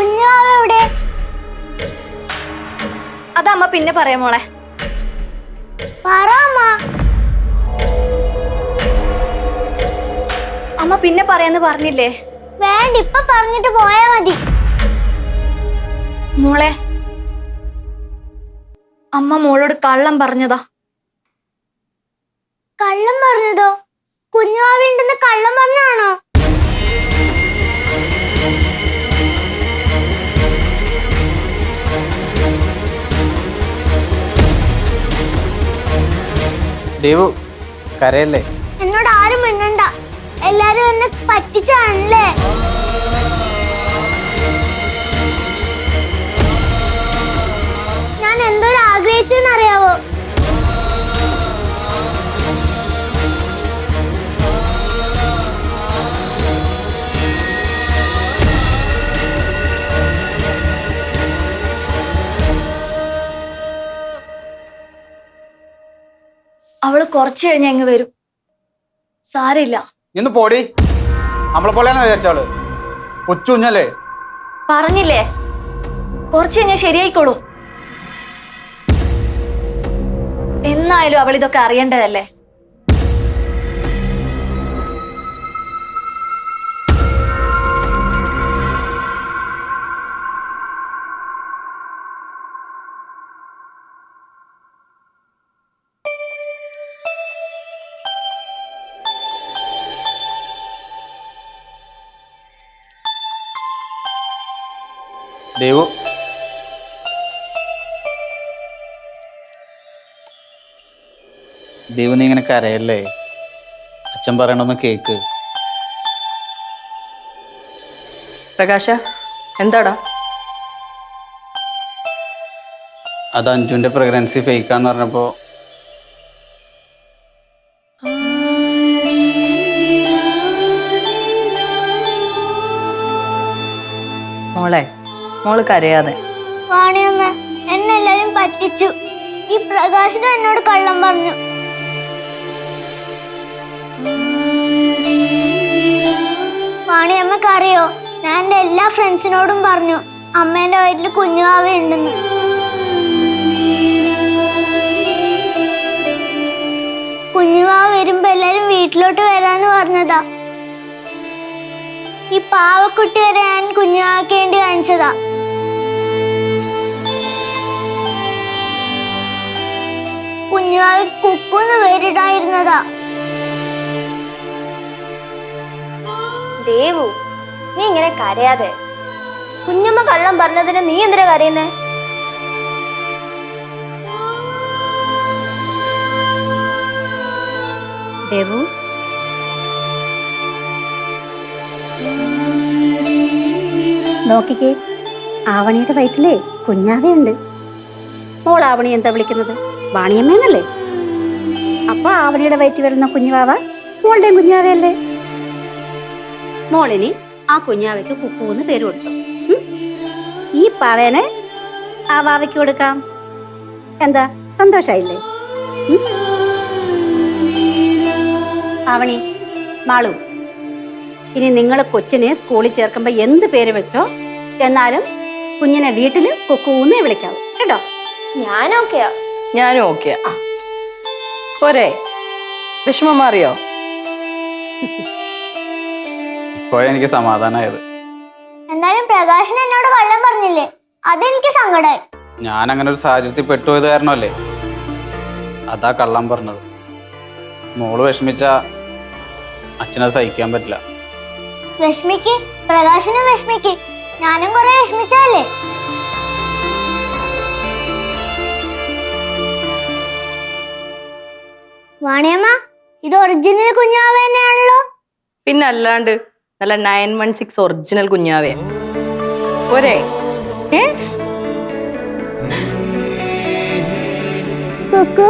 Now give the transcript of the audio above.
കുഞ്ഞുവാവ എവിടെ അതമ്മ പിന്നെ പറയാം മോളെ. പറ അമ്മ അമ്മ പിന്നെ പറയാന്ന് പറഞ്ഞില്ലേ? വേണ്ട ഇപ്പൊ പറഞ്ഞിട്ട് പോയാ മതി. മോളെ അമ്മ മോളോട് കള്ളം പറഞ്ഞതാ. കള്ളം പറഞ്ഞതോ? കുഞ്ഞുവാവിണ്ടെന്ന് കള്ളം പറഞ്ഞാണോ ദേവു കരയല്ലേ? എന്നോട് ആരും മിണ്ടണ്ട. എല്ലാരും എന്നെ പറ്റിച്ചാണല്ലേ? അവൾ കുറച്ചു കഴിഞ്ഞ അങ്ങ് വരും. സാരില്ല ഇന്ന് പോടി. നമ്മളെ പോലെയാണ് വിചാരിച്ചവൾ കൊച്ചു കുഞ്ഞല്ലേ? പറഞ്ഞില്ലേ? കുറച്ച് കഴിഞ്ഞാൽ ശരിയായിക്കോളും. എന്നായാലും അവൾ ഇതൊക്കെ അറിയേണ്ടതല്ലേ? ദേവു. ദേവു നീ ഇങ്ങനെ കരയല്ലേ? അച്ഛൻ പറയണൊന്ന് കേക്ക്. പ്രകാശ എന്താടാ? അത് അഞ്ജുവിന്റെ പ്രഗ്നൻസി ഫേക്കാന്ന് പറഞ്ഞപ്പോ മോൾ കരയാതെ. വാണിയമ്മ എന്നെല്ലാരും പറ്റിച്ചു. ഈ പ്രകാശനും എന്നോട് കള്ളം പറഞ്ഞു. വാണിയമ്മക്ക് അറിയോ ഞാൻ എന്റെ എല്ലാ ഫ്രണ്ട്സിനോടും പറഞ്ഞു. അമ്മേന്റെ വീട്ടിൽ കുഞ്ഞുവാവ ഉണ്ടെന്ന്. കുഞ്ഞുവാവ വരുമ്പോ എല്ലാരും വീട്ടിലോട്ട് വരാന്ന് പറഞ്ഞതാ. ഈ പാവക്കുട്ടി വരെ ഞാൻ കുഞ്ഞുവാക്കേണ്ടി വേണ്ടി കാണിച്ചതാ. കുക്കുന്ന് പേരിടായിരുന്നതാ ദേവു നീ ഇങ്ങനെ കരയാതെ. കുഞ്ഞമ്മ കള്ളം പറഞ്ഞതിന് നീ എന്തിനാ കരയുന്നേ? ദേവു? നോക്കിക്കേ ആവണിയുടെ വയറ്റിലേ കുഞ്ഞാവയുണ്ട്. മോൾ ആവണി എന്താ വിളിക്കുന്നത്? വാണിയമ്മേന്നല്ലേ? അപ്പൊ ആവണിയുടെ വയറ്റിൽ വരുന്ന കുഞ്ഞുവാവ മോളുടെയും കുഞ്ഞാവയല്ലേ മോളിനി ആ കുഞ്ഞാവയ്ക്ക് കുക്കൂന്ന് പേര് കൊടുത്തു. ഈ പാവേനെ ആ വാവയ്ക്ക് കൊടുക്കാം. എന്താ? സന്തോഷായില്ലേ? ആവണി മാളു ഇനി നിങ്ങൾ കൊച്ചിനെ സ്കൂളിൽ ചേർക്കുമ്പോൾ എന്ത് പേര് വെച്ചോ എന്നാലും കുഞ്ഞിനെ വീട്ടിൽ കൊക്കൂന്നേ വിളിക്കാവൂ കേട്ടോ? ഞാനോക്കെയാ ഞാനും ഓക്കെ പോരെ. വിഷമം മാറിയോ? എനിക്ക് സമാധാനായത്. എന്നാലും പ്രകാശൻ എന്നോട് കള്ളം പറഞ്ഞില്ലേ? അതെനിക്ക് സങ്കടമായി ഞാൻ അങ്ങനെ ഒരു സാഹചര്യത്തിൽ പെട്ടുപോയത് കാരണമല്ലേ? അതാ കള്ളം പറഞ്ഞത്. മോൾ വിഷമിച്ച അച്ഛനെ സഹിക്കാൻ പറ്റില്ല. വിഷമിക്ക്. പ്രകാശനും വിഷമിക്ക്. ഞാനും കുറെ വിഷമിച്ചല്ലേ വാണിയമ്മ ഇത് ഒറിജിനൽ കുഞ്ഞാവ് തന്നെയാണല്ലോ. പിന്നെ അല്ലാണ്ട് നല്ല നയൻ വൺ സിക്സ് ഒറിജിനൽ കുഞ്ഞാവേ. ഒരേ ഏ? കുക്കു